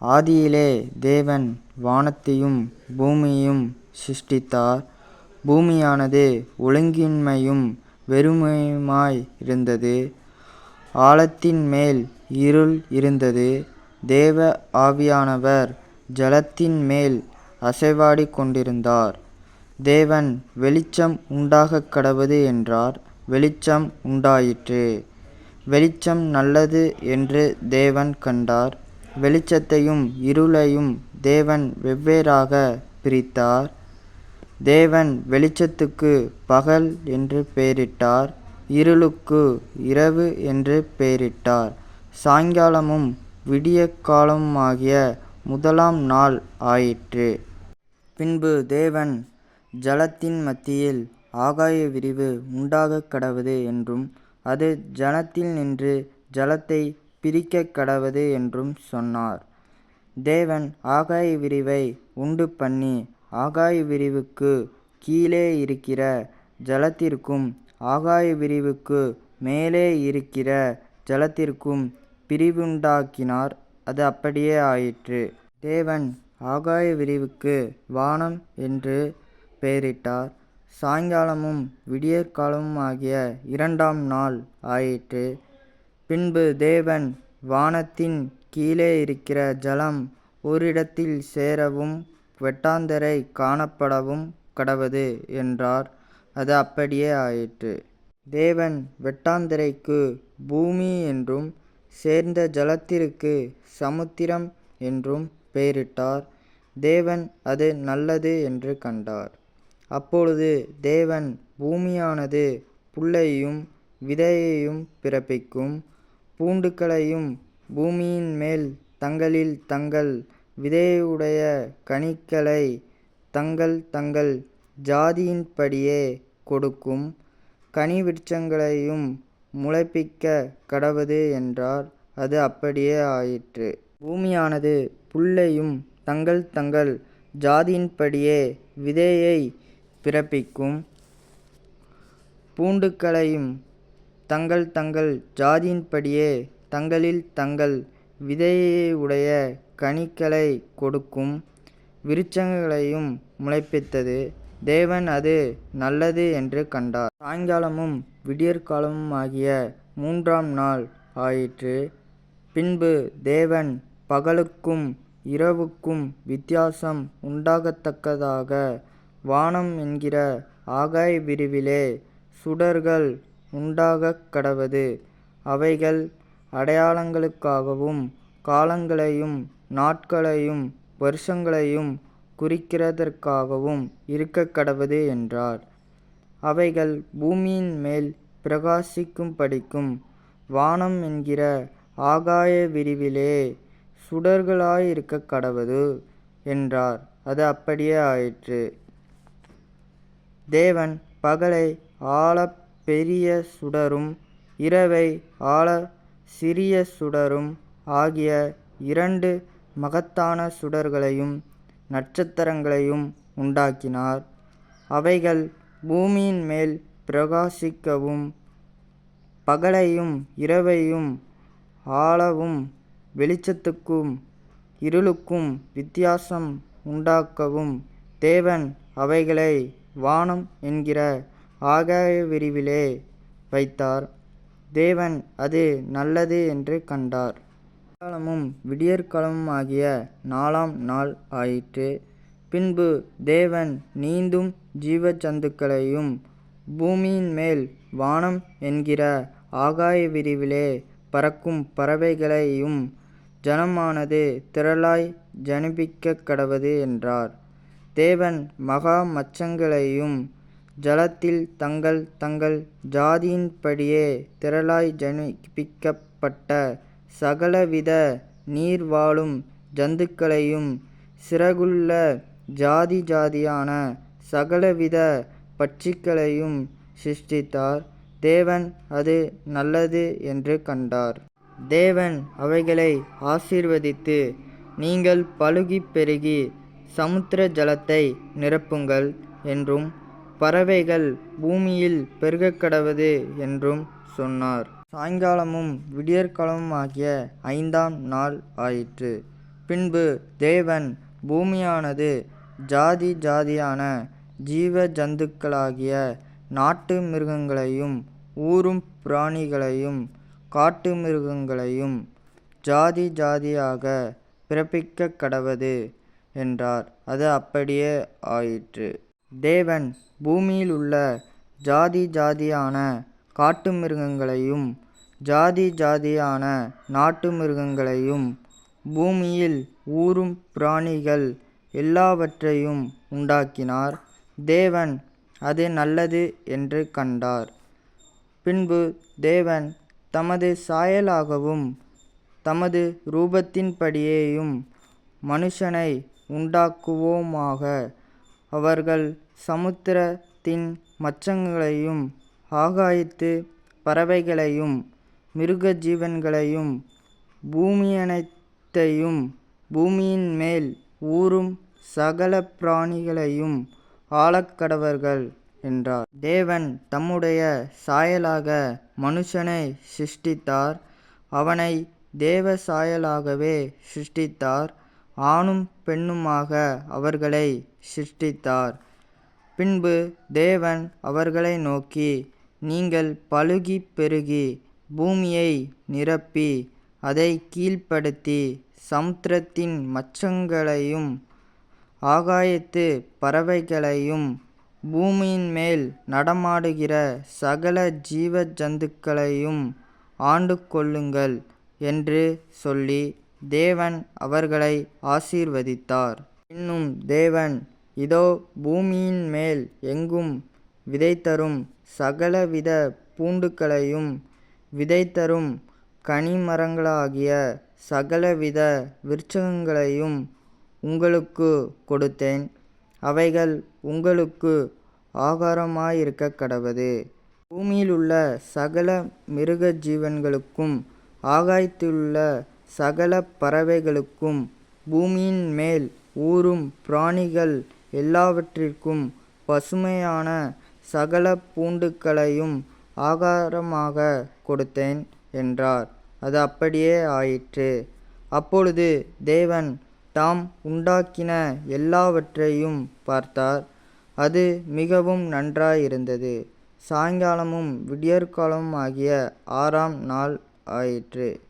ஆதியிலே தேவன் வானத்தையும் பூமியையும் சிருஷ்டித்தார். பூமியானது ஒழுங்கின்மையும் வெறுமையுமாய் இருந்தது. ஆழத்தின் மேல் இருள் இருந்தது. தேவ ஆவியானவர் ஜலத்தின் மேல் அசைவாடிக் கொண்டிருந்தார். தேவன் வெளிச்சம் உண்டாகக்கடவது என்றார். வெளிச்சம் உண்டாயிற்று. வெளிச்சம் நல்லது என்று தேவன் கண்டார். வெளிச்சத்தையும் இருளையும் தேவன் வெவ்வேறாகப் பிரித்தார். தேவன் வெளிச்சத்துக்குப் பகல் என்று பெயரிட்டார். இருளுக்கு இரவு என்று பெயரிட்டார். சாயங்காலமும் விடியற்காலமுமாகிய முதலாம் நாள் ஆயிற்று. பின்பு தேவன் ஜலத்தின் மத்தியில் ஆகாய விரிவு உண்டாகக்கடவது என்றும் அது ஜனத்தில் நின்று ஜலத்தை பிரிக்கக் கடவது என்றும் சொன்னார். தேவன் ஆகாய விரிவை உண்டு பண்ணி ஆகாய விரிவுக்கு கீழே இருக்கிற ஜலத்திற்கும் ஆகாய விரிவுக்கு மேலே இருக்கிற ஜலத்திற்கும் பிரிவுண்டாக்கினார். அது அப்படியே ஆயிற்று. தேவன் ஆகாய விரிவுக்கு வானம் என்று பெயரிட்டார். சாயங்காலமும் விடியற்காலமும் ஆகிய இரண்டாம் நாள் ஆயிற்று. பின்பு தேவன் வானத்தின் கீழே இருக்கிற ஜலம் ஓரிடத்தில் சேரவும் வெட்டாந்தரை காணப்படவும் கடவது என்றார். அது அப்படியே ஆயிற்று. தேவன் வெட்டாந்தரைக்கு பூமி என்றும் சேர்ந்த ஜலத்திற்கு சமுத்திரம் என்றும் பெயரிட்டார். தேவன் அது நல்லது என்று கண்டார். அப்பொழுது தேவன் பூமியானது புல்லையும் விதையையும் பிறப்பிக்கும். பூண்டுகளையும் பூமியின்மேல் தங்களில் தங்கள் விதையுடைய கனிகளைத் தங்கள் தங்கள் ஜாதியின்படியே கொடுக்கும் கனிவிருட்சங்களையும் முளைப்பிக்கக் கடவது என்றார். அது அப்படியே ஆயிற்று. பூமியானது புல்லையும் தங்கள் தங்கள் ஜாதியின்படியே விதையைப் பிறப்பிக்கும். பூண்டுகளையும் தங்கள் தங்கள் ஜாதியின்படியே தங்களில் தங்கள் விதையுடைய கனிகளைக் கொடுக்கும் விருட்சங்களையும் முளைப்பித்தது. தேவன் அது நல்லது என்று கண்டார். சாயங்காலமும் விடியற்காலமுமாகிய மூன்றாம் நாள் ஆயிற்று. பின்பு தேவன் பகலுக்கும் இரவுக்கும் வித்தியாசம் உண்டாகத்தக்கதாக வானம் என்கிற ஆகாய விரிவிலே சுடர்கள் உண்டாகக் கடவது அவைகள் அடையாளங்களுக்காகவும் காலங்களையும் நாட்களையும் வருஷங்களையும் குறிக்கிறதற்காகவும் இருக்கக்கடவது என்றார். அவைகள் பூமியின்மேல் பிரகாசிக்கும்படிக்கும் வானம் என்கிற ஆகாய விரிவிலே சுடர்களாயிருக்கக்கடவது என்றார். அது அப்படியே ஆயிற்று. தேவன் பகலை ஆழப் பெரிய சுடரும் இரவை ஆளச் சிறிய சுடரும் ஆகிய இரண்டு மகத்தான சுடர்களையும் நட்சத்திரங்களையும் உண்டாக்கினார். அவைகள் பூமியின் மேல் பிரகாசிக்கவும் பகலையும் இரவையும் ஆளவும் வெளிச்சத்துக்கும் இருளுக்கும் வித்தியாசம் உண்டாக்கவும் தேவன் அவைகளை வானம் என்கிற ஆகாய விரிவிலே வைத்தார். தேவன் அது நல்லது என்று கண்டார். விடியற்காலமும் ஆகிய நாலாம் நாள் ஆயிற்று. பின்பு தேவன் நீந்தும் ஜீவச்சந்துக்களையும் பூமியின் மேல் வானம் என்கிற ஆகாய விரிவிலே பறக்கும் பறவைகளையும் ஜனமானது திரளாய் ஜனிப்பிக்கக்கடவது என்றார். தேவன் மகா மச்சங்களையும் ஜலத்தில் தங்கள் தங்கள் ஜாதியின்படியே திரளாய் ஜனிப்பிக்கப்பட்ட சகலவித நீர்வாழும் ஜந்துக்களையும் சிறகுள்ள ஜாதி ஜாதியான சகலவித பட்சிகளையும் சிருஷ்டித்தார். தேவன் அது நல்லது என்று கண்டார். தேவன் அவைகளை ஆசீர்வதித்து நீங்கள் பழுகி பெருகி சமுத்திர ஜலத்தை நிரப்புங்கள் என்றும் பறவைகள் பூமியில் பெருகக்கடவது என்றும் சொன்னார். சாயங்காலமும் விடியற்காலமும் ஆகிய ஐந்தாம் நாள் ஆயிற்று. பின்பு தேவன் பூமியானது ஜாதி ஜாதியான ஜீவ ஜந்துக்களாகிய நாட்டு மிருகங்களையும் ஊரும் பிராணிகளையும் காட்டு மிருகங்களையும் ஜாதி ஜாதியாக பிறப்பிக்க கடவது என்றார் அது அப்படியே ஆயிற்று தேவன் பூமியில் உள்ள ஜாதி ஜாதியான காட்டு மிருகங்களையும் ஜாதி ஜாதியான நாட்டு மிருகங்களையும் பூமியில் ஊரும் பிராணிகள் எல்லாவற்றையும் உண்டாக்கினார். தேவன் அது நல்லது என்று கண்டார். பின்பு தேவன் தமது சாயலாகவும் தமது ரூபத்தின்படியேயும் மனுஷனை உண்டாக்குவோமாக அவர்கள் சமுத்திரத்தின் மச்சங்களையும் ஆகாயத்து பறவைகளையும் மிருக ஜீவன்களையும் பூமியனைத்தையும் பூமியின் மேல் ஊரும் சகல பிராணிகளையும் ஆளக்கடவர்கள் என்றார். தேவன் தம்முடைய சாயலாக மனுஷனை சிருஷ்டித்தார். அவனை தேவ சாயலாகவே சிருஷ்டித்தார். ஆணும் பெண்ணுமாக அவர்களை சிருஷ்டித்தார். பின்பு தேவன் அவர்களை நோக்கி நீங்கள் பலுகி பெருகி பூமியை நிரப்பி அதை கீழ்ப்படுத்தி சமுத்திரத்தின் மச்சங்களையும் ஆகாயத்து பறவைகளையும் பூமியின் மேல் நடமாடுகிற சகல ஜீவ ஜந்துக்களையும் ஆண்டு கொள்ளுங்கள் என்று சொல்லி தேவன் அவர்களை ஆசீர்வதித்தார். இன்னும் தேவன் இதோ பூமியின் மேல் எங்கும் விதைதரும் சகலவித பூண்டுகளையும் விதைதரும் கனிமரங்களாகிய சகலவித விருட்சங்களையும் உங்களுக்கு கொடுத்தேன். அவைகள் உங்களுக்கு ஆகாரமாயிருக்கக் கடவது. பூமியிலுள்ள சகல மிருக ஜீவன்களுக்கும் ஆகாயத்திலுள்ள சகல பறவைகளுக்கும் பூமியின் மேல் ஊரும் பிராணிகள் எல்லாவற்றிற்கும் பசுமையான சகல பூண்டுகளையும் ஆகாரமாக கொடுத்தேன் என்றார். அது அப்படியே ஆயிற்று. அப்பொழுது தேவன் தாம் உண்டாக்கின எல்லாவற்றையும் பார்த்தார். அது மிகவும் நன்றாயிருந்தது. சாயங்காலமும் விடியற்காலமும் ஆகிய ஆறாம் நாள் ஆயிற்று.